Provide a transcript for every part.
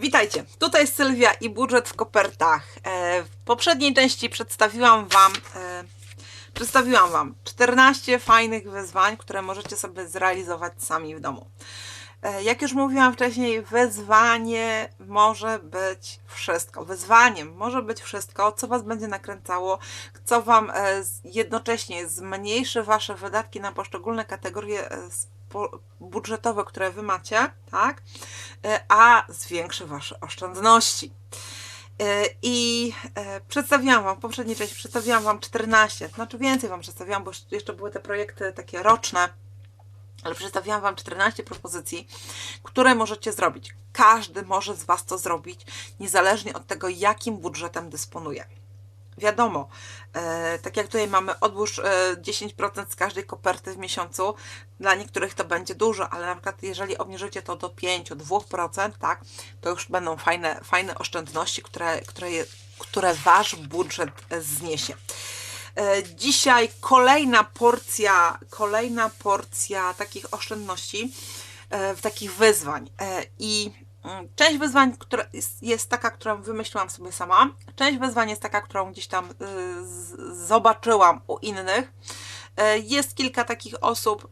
Witajcie, tutaj Sylwia i budżet w kopertach. E, W poprzedniej części przedstawiłam Wam, e, przedstawiłam Wam 14 fajnych wyzwań, które możecie sobie zrealizować sami w domu. E, Jak już mówiłam wcześniej, wyzwanie może być wszystko. Wyzwaniem może być wszystko, co Was będzie nakręcało, co Wam jednocześnie zmniejszy Wasze wydatki na poszczególne kategorie budżetowe, które Wy macie, tak? E, a zwiększy Wasze oszczędności. E, I e, przedstawiłam Wam, w poprzedniej części przedstawiłam Wam 14, znaczy więcej Wam przedstawiłam, bo jeszcze były te projekty takie roczne, ale przedstawiłam Wam 14 propozycji, które możecie zrobić. Każdy może z Was to zrobić, niezależnie od tego, jakim budżetem dysponuje. Wiadomo, e, tak jak tutaj mamy odłóż e, 10% z każdej koperty w miesiącu, dla niektórych to będzie dużo, ale na przykład jeżeli obniżycie to do 5-2%, tak, to już będą fajne, fajne oszczędności, które, które, które Wasz budżet e, zniesie. E, Dzisiaj kolejna porcja, kolejna porcja takich oszczędności, e, takich wyzwań. E, I część wyzwań która jest, jest taka, którą wymyśliłam sobie sama. Część wyzwań jest taka, którą gdzieś tam y, zobaczyłam u innych. E, Jest kilka takich osób,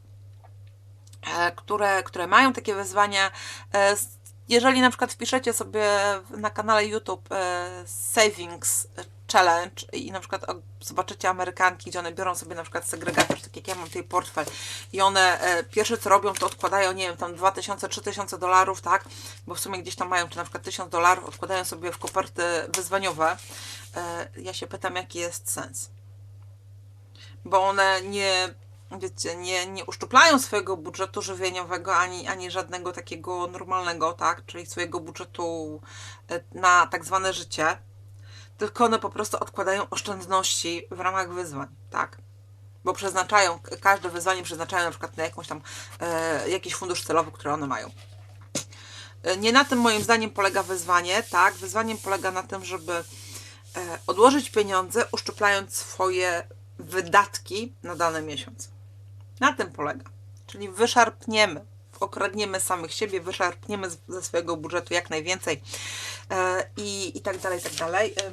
e, które, które mają takie wyzwania. E, s- Jeżeli na przykład wpiszecie sobie na kanale YouTube e, Savings Challenge i na przykład zobaczycie Amerykanki, gdzie one biorą sobie na przykład segregator, tak jak ja mam tutaj portfel i one e, pierwsze co robią, to odkładają, nie wiem, tam 2000, 3000 dolarów, tak, bo w sumie gdzieś tam mają, czy na przykład 1000 dolarów, odkładają sobie w koperty wyzwaniowe. E, ja się pytam, jaki jest sens bo one nie, wiecie, nie, nie uszczuplają swojego budżetu żywieniowego ani, ani żadnego takiego normalnego, tak, czyli swojego budżetu e, na tak zwane życie, tylko one po prostu odkładają oszczędności w ramach wyzwań, tak. Bo przeznaczają, każde wyzwanie przeznaczają na przykład na jakąś tam, e, jakiś fundusz celowy, który one mają. E, Nie na tym moim zdaniem polega wyzwanie, tak? Wyzwaniem polega na tym, żeby e, odłożyć pieniądze, uszczuplając swoje wydatki na dany miesiąc. Na tym polega. Czyli wyszarpniemy, okradniemy samych siebie, wyszarpniemy ze swojego budżetu jak najwięcej e, i, i tak dalej, i tak dalej. E,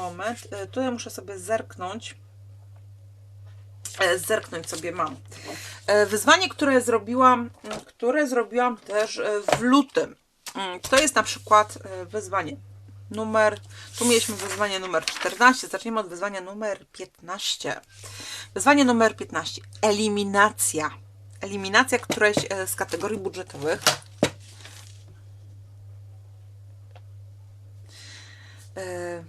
Moment, e, tutaj muszę sobie zerknąć. Zerknąć sobie mam. Wyzwanie, które zrobiłam, które zrobiłam też w lutym. Mm, To jest na przykład wyzwanie numer, tu mieliśmy wyzwanie numer 14, zaczniemy od wyzwania numer 15. Wyzwanie numer 15. Eliminacja. Eliminacja którejś e, z kategorii budżetowych. E,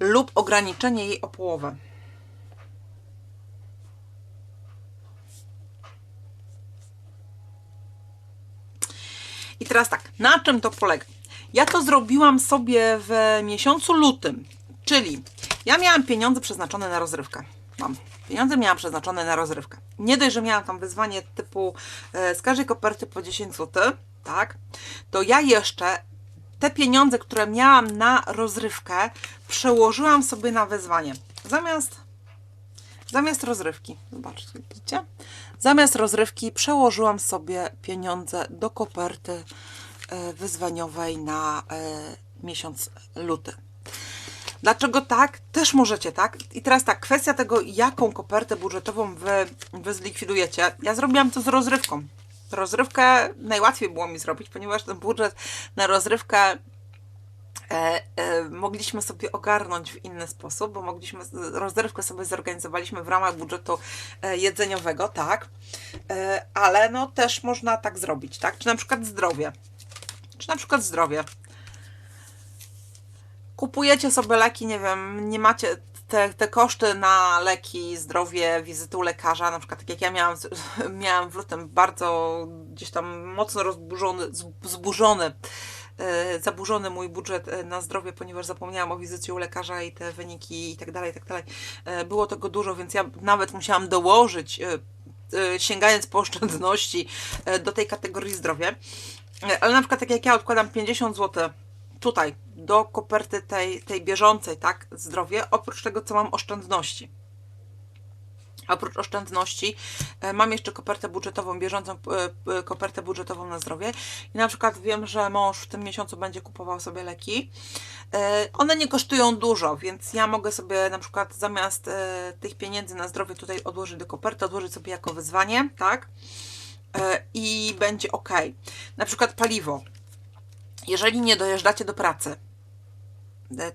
lub ograniczenie jej o połowę. I teraz tak, na czym to polega? Ja to zrobiłam sobie w miesiącu lutym, czyli ja miałam pieniądze przeznaczone na rozrywkę. Mam. Pieniądze miałam przeznaczone na rozrywkę. Nie dość, że miałam tam wyzwanie typu e, z każdej koperty po 10 zł, tak? To ja jeszcze te pieniądze, które miałam na rozrywkę, przełożyłam sobie na wyzwanie. Zamiast Zamiast rozrywki, zobaczcie, widzicie? Zamiast rozrywki przełożyłam sobie pieniądze do koperty e, wyzwaniowej na e, miesiąc luty. Dlaczego tak? Też możecie, tak? I teraz tak, kwestia tego, jaką kopertę budżetową wy, wy zlikwidujecie. Ja zrobiłam to z rozrywką. Rozrywkę najłatwiej było mi zrobić, ponieważ ten budżet na rozrywkę e, e, mogliśmy sobie ogarnąć w inny sposób, bo mogliśmy, rozrywkę sobie zorganizowaliśmy w ramach budżetu e, jedzeniowego, tak, e, ale no też można tak zrobić, tak, czy na przykład zdrowie, czy na przykład zdrowie. Kupujecie sobie leki, nie wiem, nie macie te, te koszty na leki, zdrowie, wizyty u lekarza, na przykład tak jak ja miałam, miałam w lutym bardzo gdzieś tam mocno rozburzony, zburzony, zaburzony mój budżet e, na zdrowie, ponieważ zapomniałam o wizycie u lekarza i te wyniki i tak dalej, i tak dalej. E, Było tego dużo, więc ja nawet musiałam dołożyć, e, e, sięgając po oszczędności e, do tej kategorii zdrowie. E, Ale na przykład tak jak ja odkładam 50 zł tutaj do koperty tej, tej bieżącej, tak, zdrowie, oprócz tego, co mam oszczędności. Oprócz oszczędności e, mam jeszcze kopertę budżetową, bieżącą e, kopertę budżetową na zdrowie i na przykład wiem, że mąż w tym miesiącu będzie kupował sobie leki. E, One nie kosztują dużo, więc ja mogę sobie na przykład zamiast tych pieniędzy na zdrowie tutaj odłożyć do koperty, odłożyć sobie jako wyzwanie, tak? I będzie ok. Na przykład paliwo. Jeżeli nie dojeżdżacie do pracy,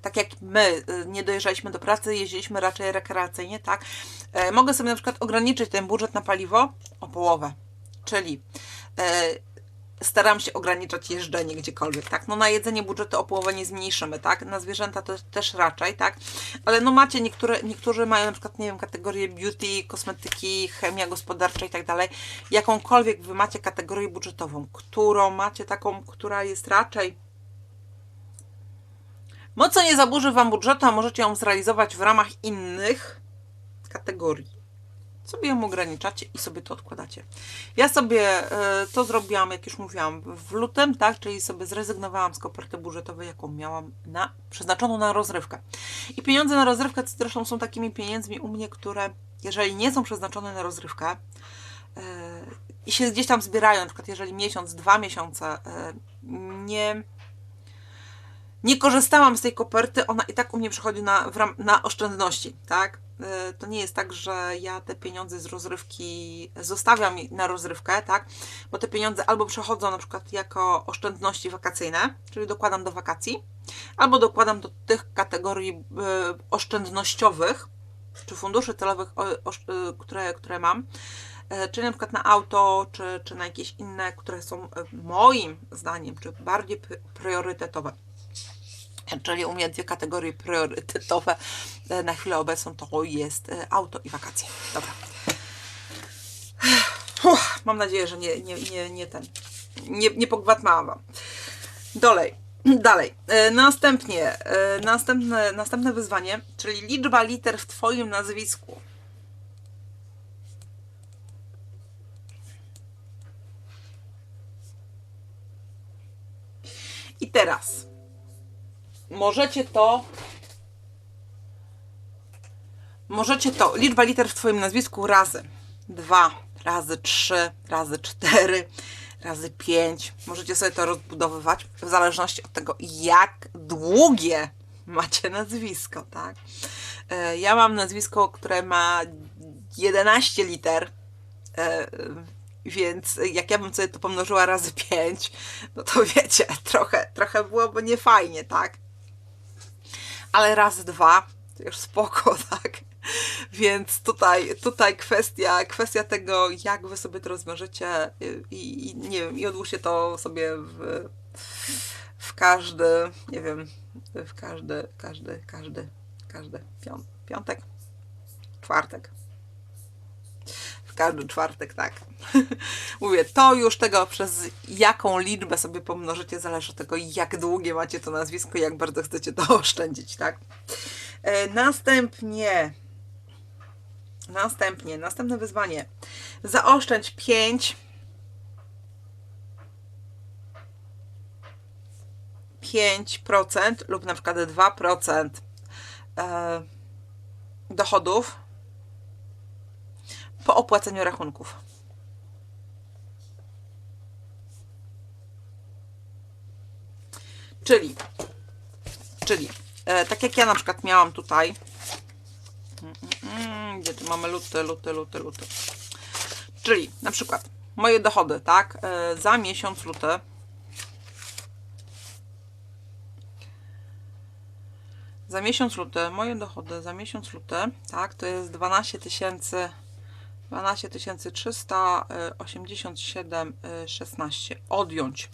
tak jak my nie dojeżdżaliśmy do pracy, jeździliśmy raczej rekreacyjnie, tak, mogę sobie na przykład ograniczyć ten budżet na paliwo o połowę. Czyli e, staram się ograniczać jeżdżenie gdziekolwiek, tak? No na jedzenie budżetu o połowę nie zmniejszymy, tak? Na zwierzęta to też raczej, tak? Ale no macie niektóre, niektórzy mają na przykład, nie wiem, kategorię beauty, kosmetyki, chemia gospodarcza i tak dalej. Jakąkolwiek wy macie kategorię budżetową, którą macie taką, która jest raczej Mocno nie zaburzy Wam budżetu, a możecie ją zrealizować w ramach innych kategorii. Sobie ją ograniczacie i sobie to odkładacie. Ja sobie e, to zrobiłam, jak już mówiłam, w lutym, tak? Czyli sobie zrezygnowałam z koperty budżetowej, jaką miałam na, przeznaczoną na rozrywkę. I pieniądze na rozrywkę zresztą są takimi pieniędzmi u mnie, które jeżeli nie są przeznaczone na rozrywkę, e, i się gdzieś tam zbierają, na przykład jeżeli miesiąc, dwa miesiące e, nie nie korzystałam z tej koperty, ona i tak u mnie przychodzi na, na oszczędności, tak? Y, To nie jest tak, że ja te pieniądze z rozrywki zostawiam na rozrywkę, tak? Bo te pieniądze albo przechodzą na przykład jako oszczędności wakacyjne, czyli dokładam do wakacji, albo dokładam do tych kategorii y, oszczędnościowych, czy funduszy celowych, y, które, które mam, czyli na przykład na auto, czy, czy na jakieś inne, które są moim zdaniem, czy bardziej priorytetowe. Czyli u mnie dwie kategorie priorytetowe e, na chwilę obecną to jest e, auto i wakacje. Dobra. Mam nadzieję, że nie, nie, nie, nie ten. Nie, nie pogwatmałam Wam. Dalej. Dalej. Następnie, e, następne, następne wyzwanie, czyli liczba liter w Twoim nazwisku. I teraz możecie to. Możecie to. Liczba liter w Twoim nazwisku razy dwa, razy trzy, razy cztery, razy pięć. Możecie sobie to rozbudowywać w zależności od tego, jak długie macie nazwisko, tak? E, Ja mam nazwisko, które ma 11 liter. E, Więc jak ja bym sobie to pomnożyła razy 5, no to wiecie, trochę, trochę byłoby niefajnie, tak? Ale razy dwa to już spoko, tak? Więc tutaj, tutaj kwestia, kwestia tego, jak wy sobie to rozwiążecie i, i nie wiem, i odłóżcie to sobie w, w każdy, nie wiem, w każdy, każdy, każdy, każdy pią- piątek, czwartek w każdy czwartek, tak. Mówię, to już tego przez jaką liczbę sobie pomnożycie, zależy od tego, jak długie macie to nazwisko, jak bardzo chcecie to oszczędzić, tak. E, następnie, następnie, następne wyzwanie. Zaoszczędź 5 5% lub na przykład 2% e, dochodów po opłaceniu rachunków. Czyli, czyli e, tak jak ja na przykład miałam tutaj, Mm, mm, mm, gdzie tu mamy luty, luty, luty, luty. Czyli na przykład moje dochody, tak, e, za miesiąc luty za miesiąc luty, moje dochody za miesiąc luty, tak, to jest 12 tysięcy 12 387 16 odjąć.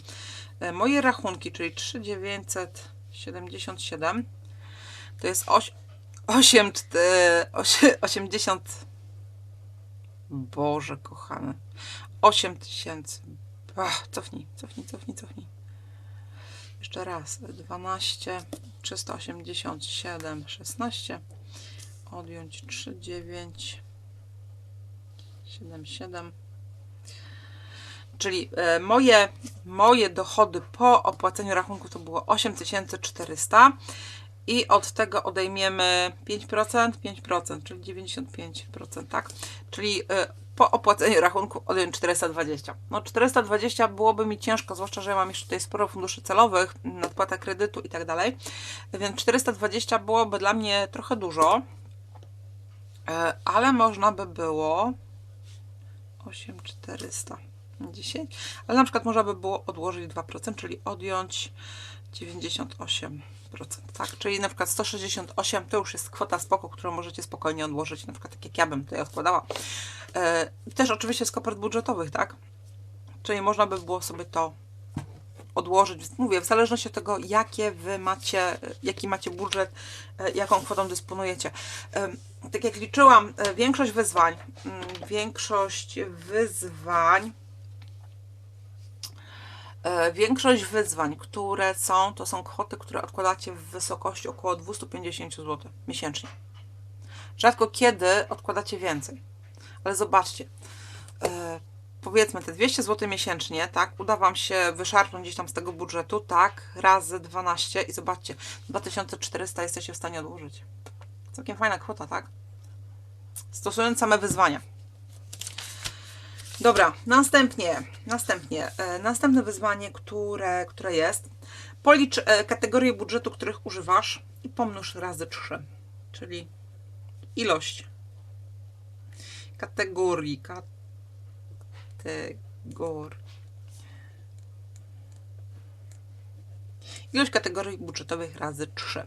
E, moje rachunki, czyli 3977 to jest 8, 8, 80 Boże kochany 8 tysięcy Ach, cofnij, cofnij, cofnij, cofnij. Jeszcze raz 12 387 16 odjąć 39 77 czyli e, moje, moje dochody po opłaceniu rachunku to było 8400 i od tego odejmiemy 5%, 5%, czyli 95%, tak? Czyli y, po opłaceniu rachunku odjąć 420. No 420 byłoby mi ciężko, zwłaszcza, że ja mam jeszcze tutaj sporo funduszy celowych, nadpłata kredytu i tak dalej, więc 420 byłoby dla mnie trochę dużo, y, ale można by było 8400 10, ale na przykład można by było odłożyć 2%, czyli odjąć 98%, tak? Czyli na przykład 168 to już jest kwota spoko, którą możecie spokojnie odłożyć, na przykład tak jak ja bym tutaj odkładała. E, też oczywiście z kopert budżetowych, tak? Czyli można by było sobie to odłożyć, mówię, w zależności od tego, jakie wy macie, jaki macie budżet, e, jaką kwotą dysponujecie. Tak jak liczyłam, e, większość wyzwań, mm, większość wyzwań E, większość wyzwań, które są, to są kwoty, które odkładacie w wysokości około 250 zł miesięcznie. Rzadko kiedy odkładacie więcej. Ale zobaczcie, powiedzmy te 200 zł miesięcznie, tak, uda Wam się wyszarpnąć gdzieś tam z tego budżetu, tak, razy 12 i zobaczcie, 2400 jesteście w stanie odłożyć. Całkiem fajna kwota, tak? Stosując same wyzwania. Dobra, następnie, następnie, e, następne wyzwanie, które, które jest, policz e, kategorie budżetu, których używasz i pomnóż razy 3, czyli ilość kategorii, kategorii, ilość kategorii budżetowych razy 3,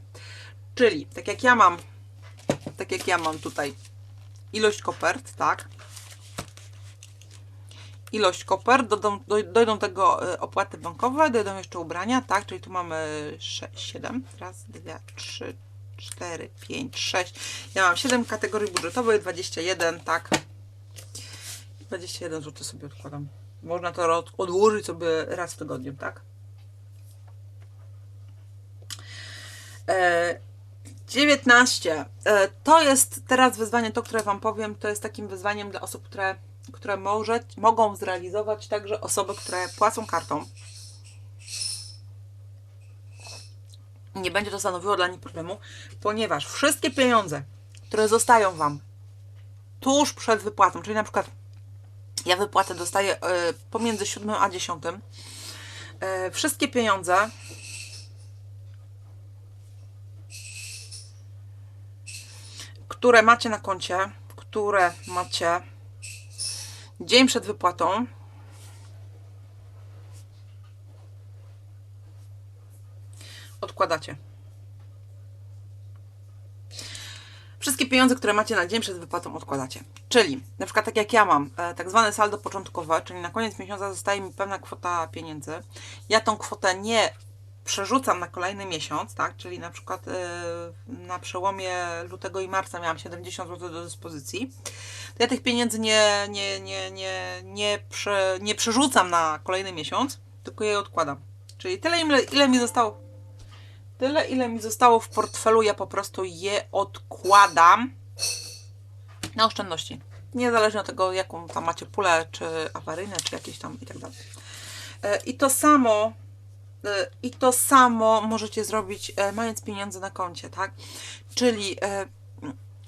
czyli tak jak ja mam, tak jak ja mam tutaj ilość kopert, tak, ilość koper, dojdą, dojdą tego e, opłaty bankowe, dojdą jeszcze ubrania, tak, czyli tu mamy 6, 7, raz, dwa, trzy, 4, 5, 6. Ja mam 7 kategorii budżetowych, 21, tak. 21 zł sobie odkładam. Można to odłożyć sobie raz w tygodniu, tak? E, 19. E, to jest teraz wyzwanie, to które Wam powiem, to jest takim wyzwaniem dla osób, które które może, mogą zrealizować także osoby, które płacą kartą. Nie będzie to stanowiło dla nich problemu, ponieważ wszystkie pieniądze, które zostają Wam tuż przed wypłatą, czyli na przykład ja wypłatę dostaję y, pomiędzy 7 a 10, y, e, wszystkie pieniądze które macie na koncie, które macie dzień przed wypłatą. Odkładacie. Wszystkie pieniądze, które macie na dzień przed wypłatą, odkładacie. Czyli, na przykład tak jak ja mam, e, tak zwane saldo początkowe, czyli na koniec miesiąca zostaje mi pewna kwota pieniędzy. Ja tą kwotę nie przerzucam na kolejny miesiąc, tak? Czyli na przykład yy, na przełomie lutego i marca miałam 70 zł do dyspozycji. To ja tych pieniędzy nie, nie, nie, nie, nie, prze, nie przerzucam na kolejny miesiąc, tylko je odkładam. Czyli tyle, ile, ile mi zostało. Tyle, ile mi zostało w portfelu, ja po prostu je odkładam na oszczędności. Niezależnie od tego, jaką tam macie pulę, czy awaryjne, czy jakieś tam i tak dalej. E, I to samo E, I to samo możecie zrobić, e, mając pieniądze na koncie, tak? Czyli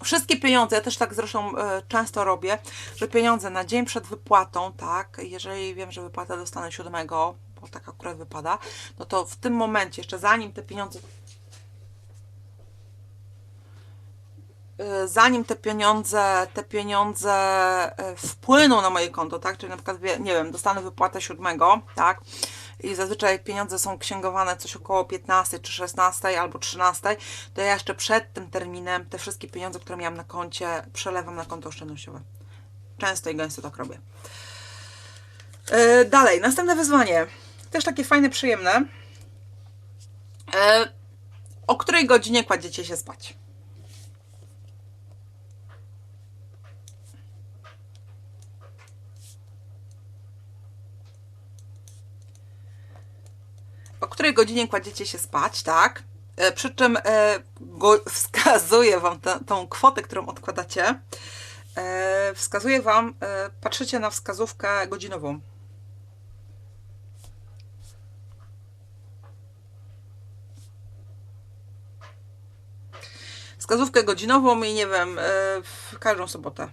wszystkie pieniądze, ja też tak zresztą często robię, że pieniądze na dzień przed wypłatą, tak? Jeżeli wiem, że wypłatę dostanę 7, bo tak akurat wypada, no to w tym momencie, jeszcze zanim te pieniądze zanim te pieniądze, te pieniądze wpłyną na moje konto, tak? Czyli na przykład, nie wiem, dostanę wypłatę 7, tak? i zazwyczaj pieniądze są księgowane coś około 15 czy 16 albo 13, to ja jeszcze przed tym terminem te wszystkie pieniądze, które miałam na koncie, przelewam na konto oszczędnościowe. Często i gęsto tak robię. Yy, dalej, następne wyzwanie. Też takie fajne, przyjemne. Yy, o której godzinie kładziecie się spać? której godzinie kładziecie się spać, tak? E, przy czym e, wskazuję Wam tą kwotę, którą odkładacie. E, wskazuję Wam, patrzycie na wskazówkę godzinową. Wskazówkę godzinową i nie wiem, e, w każdą sobotę.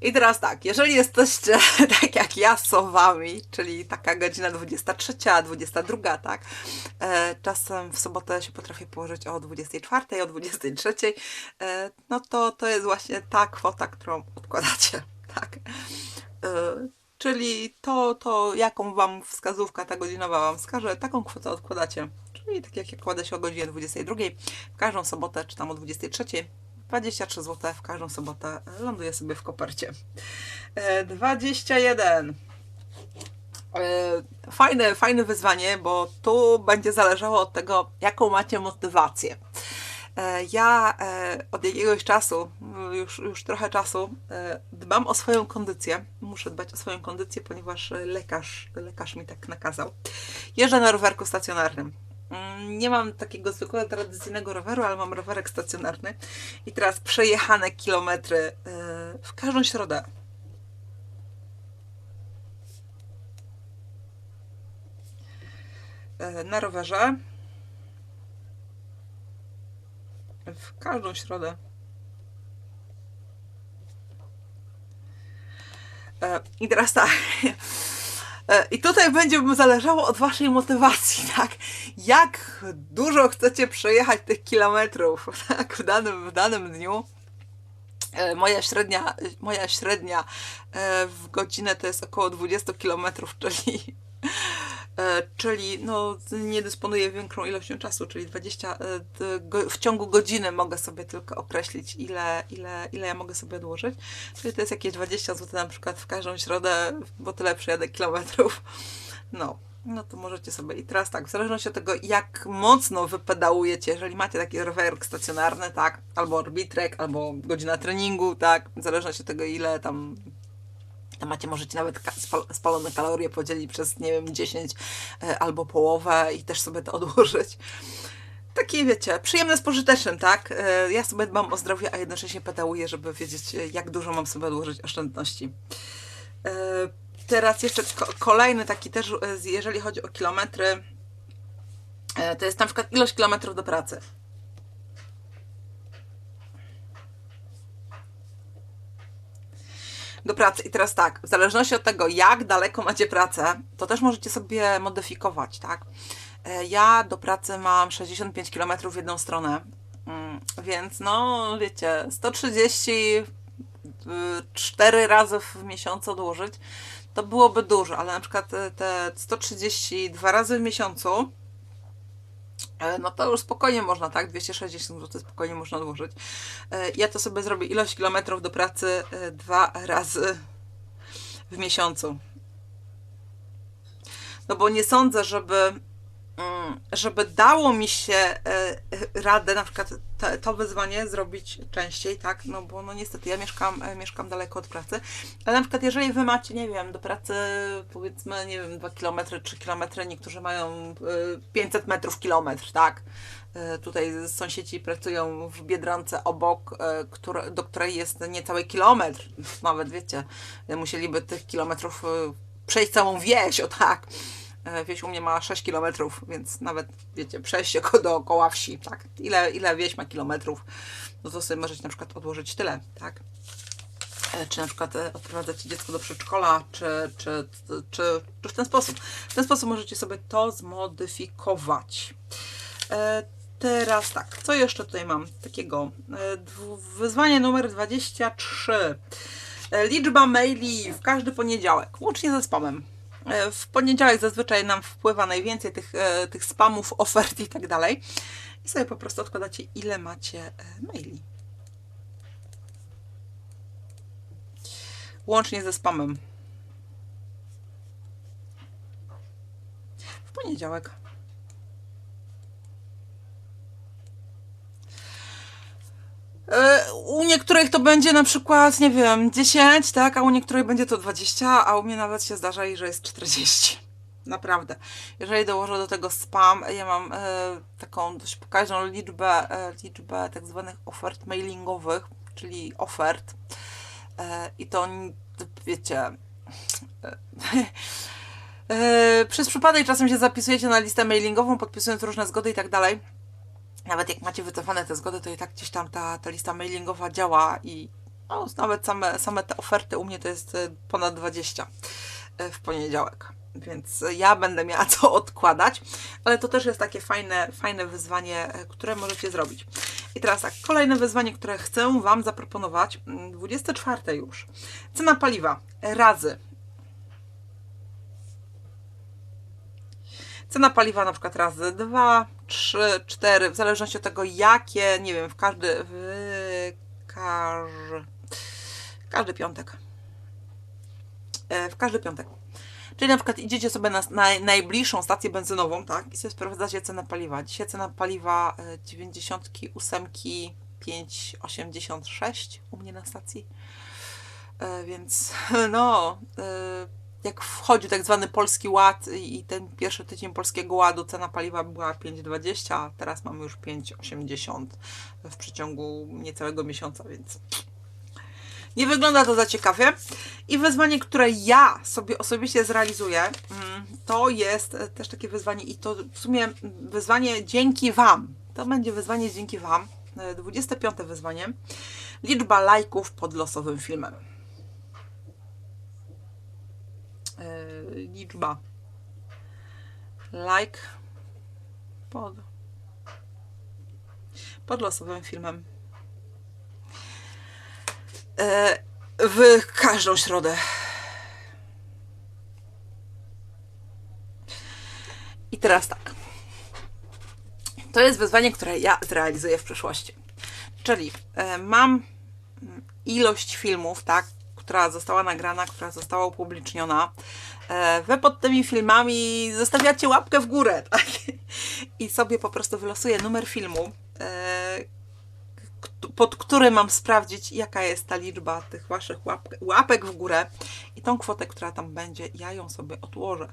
I teraz tak, jeżeli jesteście tak jak ja sowami, czyli taka godzina 23, 22, tak, e, czasem w sobotę się potrafię położyć o 24, o 23, e, no to to jest właśnie ta kwota, którą odkładacie, tak. Czyli to, to jaką Wam wskazówka ta godzinowa Wam wskaże, taką kwotę odkładacie. Czyli tak jak ja kładę się o godzinie 22, w każdą sobotę, czy tam o 23, 23 zł w każdą sobotę ląduje sobie w kopercie. E, 21. E, Fajne, fajne wyzwanie, bo tu będzie zależało od tego, jaką macie motywację. E, Ja e, od jakiegoś czasu, już, już trochę czasu, e, dbam o swoją kondycję. Muszę dbać o swoją kondycję, ponieważ lekarz, lekarz mi tak nakazał. Jeżdżę na rowerku stacjonarnym. Mm, Nie mam takiego zwykłego, tradycyjnego roweru, ale mam rowerek stacjonarny. I teraz przejechane kilometry w każdą środę. Na rowerze. W każdą środę. E, I teraz tak. E, I tutaj będzie zależało od Waszej motywacji, tak? Jak dużo chcecie przejechać tych kilometrów, tak? W danym, w danym dniu. E, Moja średnia, moja średnia w godzinę to jest około 20 km, czyli, czyli no, nie dysponuję większą ilością czasu, czyli 20 e, w ciągu godziny mogę sobie tylko określić, ile, ile, ile ja mogę sobie odłożyć. Czyli to jest jakieś 20 zł na przykład w każdą środę, bo tyle przejadę kilometrów. No. No to możecie sobie. I teraz tak, w zależności od tego, jak mocno wy pedałujecie, jeżeli macie taki rowerek stacjonarny, tak, albo orbitrek, albo godzina treningu, tak, w zależności od tego, ile tam tam macie, możecie nawet spalone kalorie podzielić przez, nie wiem, 10 e, albo połowę i też sobie to odłożyć. Takie, wiecie, przyjemne z pożytecznym, tak? E, Ja sobie dbam o zdrowie, a jednocześnie pedałuję, żeby wiedzieć, e, jak dużo mam sobie odłożyć oszczędności. Teraz jeszcze ko- kolejny taki też, jeżeli chodzi o kilometry, to jest na przykład ilość kilometrów do pracy. Do pracy. I teraz tak, w zależności od tego, jak daleko macie pracę, to też możecie sobie modyfikować, tak? E, Ja do pracy mam 65 km w jedną stronę, Mm, więc no, wiecie, 134 razy w miesiącu odłożyć, to byłoby dużo, ale na przykład e, te 132 razy w miesiącu, no to już spokojnie można, tak? 260 zł spokojnie można odłożyć. E, Ja to sobie zrobię ilość kilometrów do pracy e, dwa razy w miesiącu. No bo nie sądzę, żeby, żeby dało mi się e, radę na przykład to wyzwanie zrobić częściej, tak? No bo no niestety ja mieszkam, e, mieszkam daleko od pracy, ale na przykład jeżeli wy macie, nie wiem, do pracy powiedzmy, nie wiem, 2 km, 3 km, niektórzy mają e, 500 metrów kilometr, tak? E, Tutaj sąsiedzi pracują w Biedronce obok, e, które, do której jest niecały kilometr. Nawet wiecie, e, musieliby tych kilometrów e, przejść całą wieś, o tak. E, Wieś u mnie ma 6 kilometrów, więc nawet wiecie, przejść się dookoła wsi, tak. Ile, ile wieś ma kilometrów, no to sobie możecie na przykład odłożyć tyle, tak. E, Czy na przykład e, odprowadzacie dziecko do przedszkola, czy, czy, czy, czy w ten sposób. W ten sposób możecie sobie to zmodyfikować. Teraz tak, co jeszcze tutaj mam takiego? Wyzwanie numer 23. E, Liczba maili w każdy poniedziałek, łącznie ze spamem. E, W poniedziałek zazwyczaj nam wpływa najwięcej tych, e, tych spamów, ofert i tak dalej. I sobie po prostu odkładacie, ile macie e, maili. Łącznie ze spamem. W poniedziałek. U niektórych to będzie na przykład, nie wiem, 10, tak, a u niektórych będzie to 20, a u mnie nawet się zdarza, że jest 40. Naprawdę. Jeżeli dołożę do tego spam, ja mam e, taką dość pokaźną liczbę, e, liczbę tak zwanych ofert mailingowych, czyli ofert. E, I to, wiecie, e, e, przez przypadek czasem się zapisujecie na listę mailingową, podpisując różne zgody i tak dalej. Nawet jak macie wycofane te zgody, to i tak gdzieś tam ta, ta lista mailingowa działa i no, nawet same, same te oferty u mnie to jest y, ponad 20 y, w poniedziałek. Więc ja będę miała co odkładać, ale to też jest takie fajne, fajne wyzwanie, które możecie zrobić. I teraz tak, kolejne wyzwanie, które chcę Wam zaproponować, mm, 24 już. Cena paliwa razy Cena paliwa na przykład razy 2, 3, 4, w zależności od tego, jakie, nie wiem, w każdy, w każdy, każdy piątek. E, W każdy piątek. Czyli na przykład idziecie sobie na, na najbliższą stację benzynową, tak, i sobie sprawdzacie cenę paliwa. Dzisiaj cena paliwa e, 98 5,86 u mnie na stacji. E, Więc no, e, jak wchodził tak zwany polski ład i ten pierwszy tydzień polskiego ładu, cena paliwa była 5,20, a teraz mamy już 5,80 w przeciągu niecałego miesiąca, więc nie wygląda to za ciekawie. I wyzwanie, które ja sobie osobiście zrealizuję, mm, to jest e, też takie wyzwanie i to w sumie wyzwanie dzięki Wam. To będzie wyzwanie dzięki Wam. E, 25 wyzwanie. Liczba lajków pod losowym filmem. E, liczba like pod, pod losowym filmem E, w każdą środę. I teraz tak. To jest wyzwanie, które ja zrealizuję w przyszłości. Czyli e, mam ilość filmów, tak, która została nagrana, która została upubliczniona. E, Wy pod tymi filmami zostawiacie łapkę w górę, tak? I sobie po prostu wylosuję numer filmu, e, pod który mam sprawdzić, jaka jest ta liczba tych waszych łapek, łapek w górę. I tą kwotę, która tam będzie, ja ją sobie odłożę.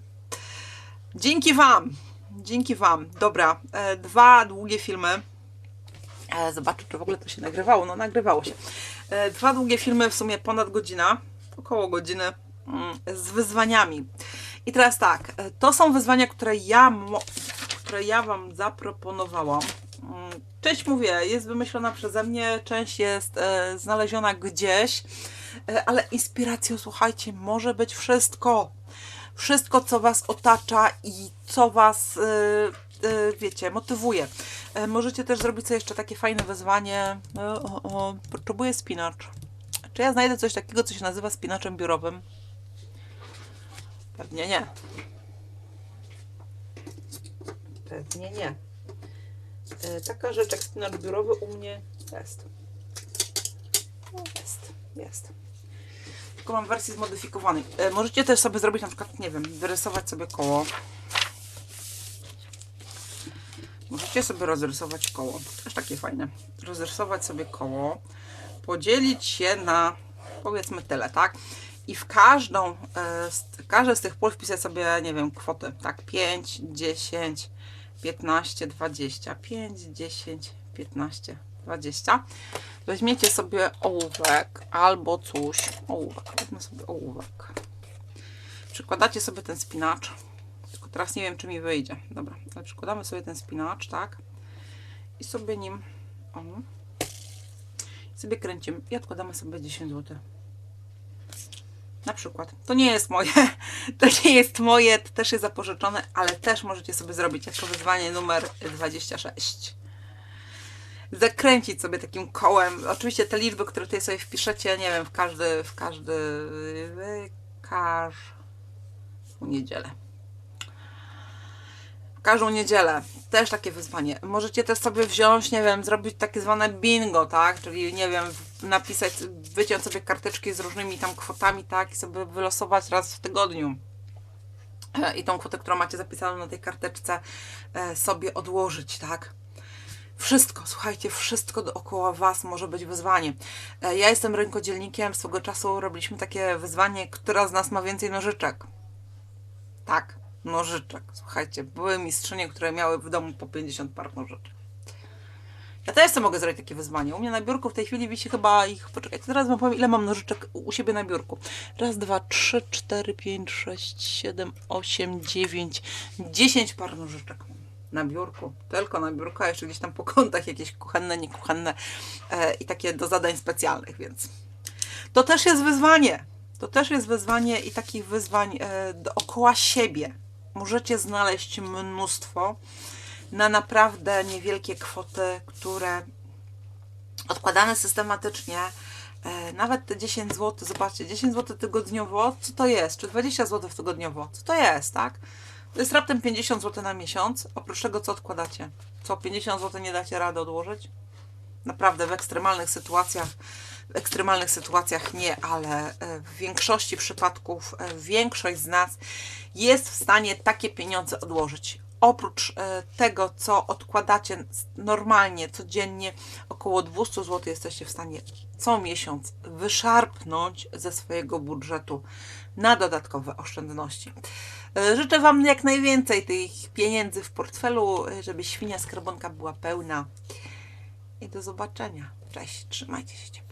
Dzięki Wam! Dzięki Wam. Dobra, e, dwa długie filmy. Zobaczę, czy w ogóle to się nagrywało. No, nagrywało się. Dwa długie filmy, w sumie ponad godzina, około godziny, z wyzwaniami. I teraz tak, e, to są wyzwania, które ja, które ja Wam zaproponowałam. Mm, Część mówię, jest wymyślona przeze mnie, część jest e, znaleziona gdzieś, e, ale inspiracją, słuchajcie, może być wszystko. Wszystko, co Was otacza i co Was, e, e, wiecie, motywuje. E, możecie też zrobić sobie jeszcze takie fajne wyzwanie. E, o, o, potrzebuję spinacz. Czy ja znajdę coś takiego, co się nazywa spinaczem biurowym? Pewnie nie. Pewnie nie. E, Taka rzecz jak spinacz biurowy u mnie jest. No, Jest, jest. Tylko mam wersję zmodyfikowanej. E, Możecie też sobie zrobić na przykład, nie wiem, wyrysować sobie koło. Możecie sobie rozrysować koło. Też takie fajne. Rozrysować sobie koło, podzielić je na powiedzmy tyle, tak? I w każdą, e, z, każde z tych pól wpisać sobie, nie wiem, kwoty, tak? 5, 10, 15, 20, 5, 10, 15, 20. Weźmiecie sobie ołówek albo coś. Ołówek, weźmy sobie ołówek. Przykładacie sobie ten spinacz. Tylko teraz nie wiem, czy mi wyjdzie. Dobra, ale przykładamy sobie ten spinacz, tak? I sobie nim. O, sobie kręcimy i odkładamy sobie 10 zł. Na przykład. To nie jest moje, to nie jest moje, to też jest zapożyczone, ale też możecie sobie zrobić jako wyzwanie numer 26. Zakręcić sobie takim kołem. Oczywiście te liczby, które tutaj sobie wpiszecie, nie wiem, w każdy, w każdy, w każdą niedzielę. Każdą niedzielę. Też takie wyzwanie. Możecie też sobie wziąć, nie wiem, zrobić takie zwane bingo, tak? Czyli, nie wiem, napisać, wyciąć sobie karteczki z różnymi tam kwotami, tak? I sobie wylosować raz w tygodniu. E, I tą kwotę, którą macie zapisaną na tej karteczce, e, sobie odłożyć, tak? Wszystko, słuchajcie, wszystko dookoła Was może być wyzwanie. E, Ja jestem rękodzielnikiem, swego czasu robiliśmy takie wyzwanie, która z nas ma więcej nożyczek. Tak, nożyczek. Słuchajcie, były mistrzynie, które miały w domu po 50 par nożyczek. Ja też sobie mogę zrobić takie wyzwanie. U mnie na biurku w tej chwili wisi chyba ich, poczekajcie, teraz wam powiem, ile mam nożyczek u siebie na biurku. Raz, dwa, trzy, cztery, pięć, sześć, siedem, osiem, dziewięć, dziesięć par nożyczek na biurku. Tylko na biurku, a jeszcze gdzieś tam po kątach jakieś kuchenne, niekuchenne e, i takie do zadań specjalnych, więc to też jest wyzwanie. To też jest wyzwanie i takich wyzwań e, dookoła siebie możecie znaleźć mnóstwo na naprawdę niewielkie kwoty, które odkładane systematycznie, e, nawet te 10 zł, zobaczcie, 10 zł tygodniowo, co to jest? Czy 20 zł tygodniowo? Co to jest, tak? To jest raptem 50 zł na miesiąc, oprócz tego, co odkładacie. Co, 50 zł nie dacie rady odłożyć? Naprawdę w ekstremalnych sytuacjach, w ekstremalnych sytuacjach nie, ale e, w większości przypadków e, większość z nas jest w stanie takie pieniądze odłożyć. Oprócz e, tego, co odkładacie normalnie, codziennie, około 200 zł jesteście w stanie co miesiąc wyszarpnąć ze swojego budżetu na dodatkowe oszczędności. Życzę Wam jak najwięcej tych pieniędzy w portfelu, żeby świnia skarbonka była pełna. I do zobaczenia. Cześć, trzymajcie się.